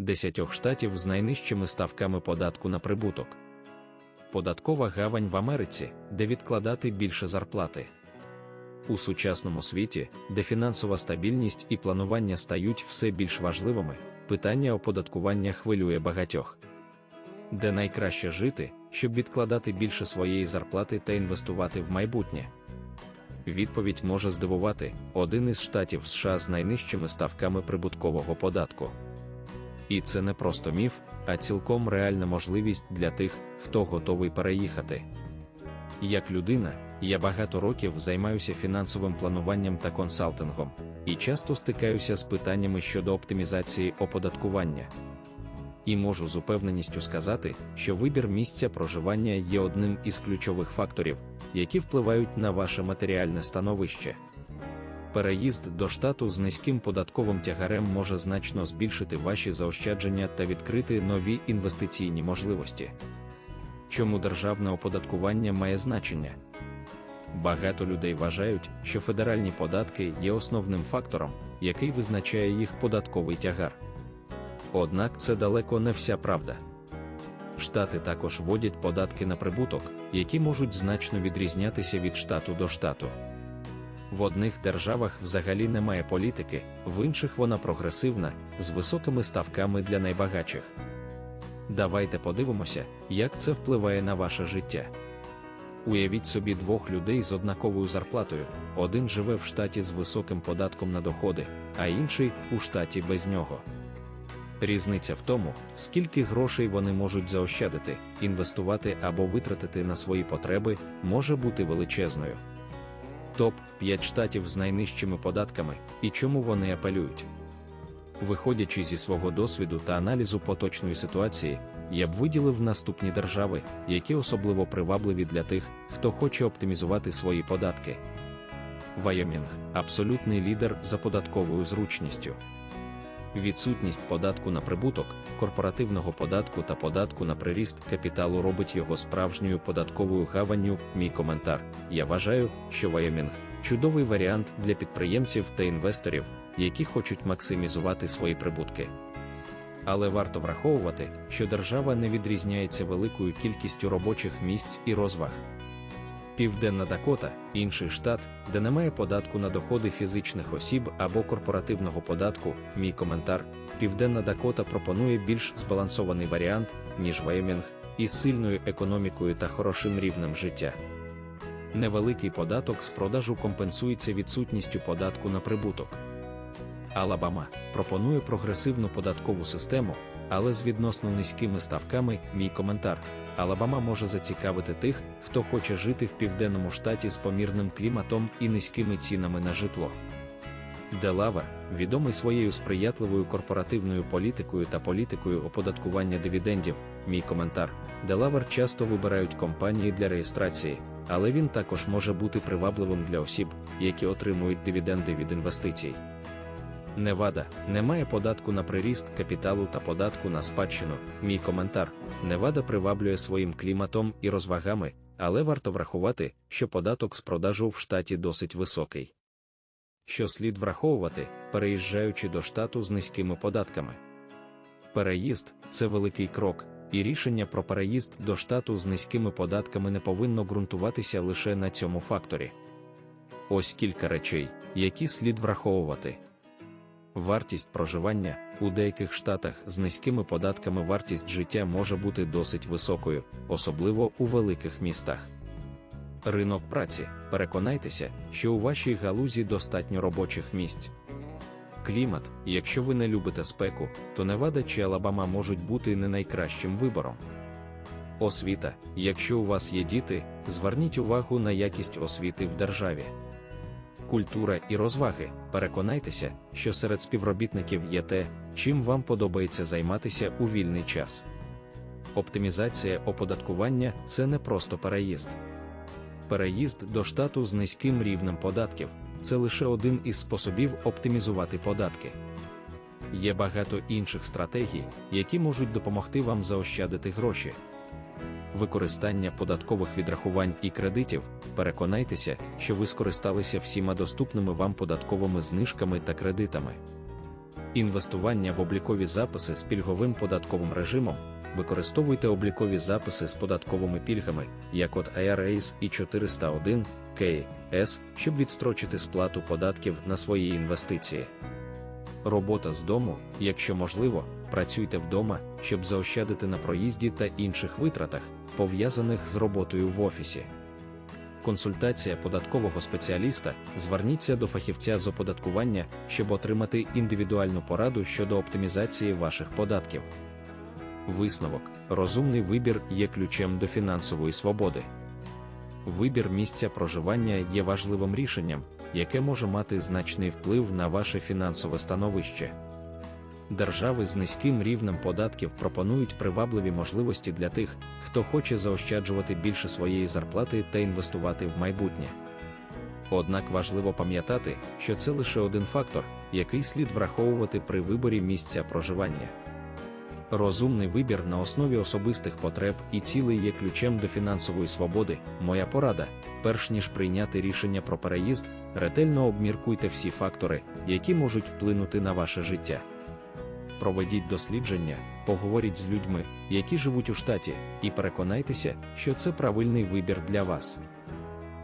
10 штатів з найнижчими ставками податку на прибуток. Податкова гавань в Америці, де відкладати більше зарплати. У сучасному світі, де фінансова стабільність і планування стають все більш важливими, питання оподаткування хвилює багатьох. Де найкраще жити, щоб відкладати більше своєї зарплати та інвестувати в майбутнє. Відповідь може здивувати один із штатів США з найнижчими ставками прибуткового податку. І це не просто міф, а цілком реальна можливість для тих, хто готовий переїхати. Як людина, я багато років займаюся фінансовим плануванням та консалтингом, і часто стикаюся з питаннями щодо оптимізації оподаткування. І можу з упевненістю сказати, що вибір місця проживання є одним із ключових факторів, які впливають на ваше матеріальне становище. Переїзд до штату з низьким податковим тягарем може значно збільшити ваші заощадження та відкрити нові інвестиційні можливості. Чому державне оподаткування має значення? Багато людей вважають, що федеральні податки є основним фактором, який визначає їх податковий тягар. Однак це далеко не вся правда. Штати також вводять податки на прибуток, які можуть значно відрізнятися від штату до штату. В одних державах взагалі немає політики, в інших вона прогресивна, з високими ставками для найбагатших. Давайте подивимося, як це впливає на ваше життя. Уявіть собі двох людей з однаковою зарплатою: один живе в штаті з високим податком на доходи, а інший у штаті без нього. Різниця в тому, скільки грошей вони можуть заощадити, інвестувати або витратити на свої потреби, може бути величезною. Топ 5 штатів з найнижчими податками і чому вони апелюють. Виходячи зі свого досвіду та аналізу поточної ситуації, я б виділив наступні держави, які особливо привабливі для тих, хто хоче оптимізувати свої податки. Вайомінг абсолютний лідер за податковою зручністю. Відсутність податку на прибуток, корпоративного податку та податку на приріст капіталу робить його справжньою податковою гаванню. Мій коментар. Я вважаю, що Вайомінг чудовий варіант для підприємців та інвесторів, які хочуть максимізувати свої прибутки. Але варто враховувати, що держава не відрізняється великою кількістю робочих місць і розваг. Південна Дакота інший штат, де немає податку на доходи фізичних осіб або корпоративного податку. Мій коментар: Південна Дакота пропонує більш збалансований варіант, ніж Веймінг, із сильною економікою та хорошим рівнем життя. Невеликий податок з продажу компенсується відсутністю податку на прибуток. Алабама пропонує прогресивну податкову систему, але з відносно низькими ставками. Мій коментар. Алабама може зацікавити тих, хто хоче жити в південному штаті з помірним кліматом і низькими цінами на житло. Делавер, відомий своєю сприятливою корпоративною політикою та політикою оподаткування дивідендів. Мій коментар. Делавер часто вибирають компанії для реєстрації, але він також може бути привабливим для осіб, які отримують дивіденди від інвестицій. Невада немає податку на приріст капіталу та податку на спадщину. Мій коментар: Невада приваблює своїм кліматом і розвагами, але варто врахувати, що податок з продажу в штаті досить високий. Що слід враховувати, переїжджаючи до штату з низькими податками. Переїзд це великий крок, і рішення про переїзд до штату з низькими податками не повинно ґрунтуватися лише на цьому факторі. Ось кілька речей, які слід враховувати. Вартість проживання у деяких штатах з низькими податками вартість життя може бути досить високою, особливо у великих містах. Ринок праці. Переконайтеся, що у вашій галузі достатньо робочих місць. Клімат, якщо ви не любите спеку, то Невада чи Алабама можуть бути не найкращим вибором. Освіта, якщо у вас є діти, зверніть увагу на якість освіти в державі культура і розваги. Переконайтеся, що серед співробітників є те, чим вам подобається займатися у вільний час. Оптимізація оподаткування це не просто переїзд. Переїзд до штату з низьким рівнем податків це лише один із способів оптимізувати податки. Є багато інших стратегій, які можуть допомогти вам заощадити гроші використання податкових відрахувань і кредитів, переконайтеся, що ви скористалися всіма доступними вам податковими знижками та кредитами. Інвестування в облікові записи з пільговим податковим режимом. Використовуйте облікові записи з податковими пільгами, як от IRAs і 401 KS, щоб відстрочити сплату податків на свої інвестиції. Робота з дому, якщо можливо, працюйте вдома, щоб заощадити на проїзді та інших витратах, пов'язаних з роботою в офісі. Консультація податкового спеціаліста. Зверніться до фахівця з оподаткування, щоб отримати індивідуальну пораду щодо оптимізації ваших податків. Висновок: розумний вибір є ключем до фінансової свободи. Вибір місця проживання є важливим рішенням, яке може мати значний вплив на ваше фінансове становище. Держави з низьким рівнем податків пропонують привабливі можливості для тих, хто хоче заощаджувати більше своєї зарплати та інвестувати в майбутнє. Однак важливо пам'ятати, що це лише один фактор, який слід враховувати при виборі місця проживання. Розумний вибір на основі особистих потреб і цілей є ключем до фінансової свободи. Моя порада, перш ніж прийняти рішення про переїзд, ретельно обміркуйте всі фактори, які можуть вплинути на ваше життя. Проведіть дослідження, поговоріть з людьми, які живуть у штаті, і переконайтеся, що це правильний вибір для вас.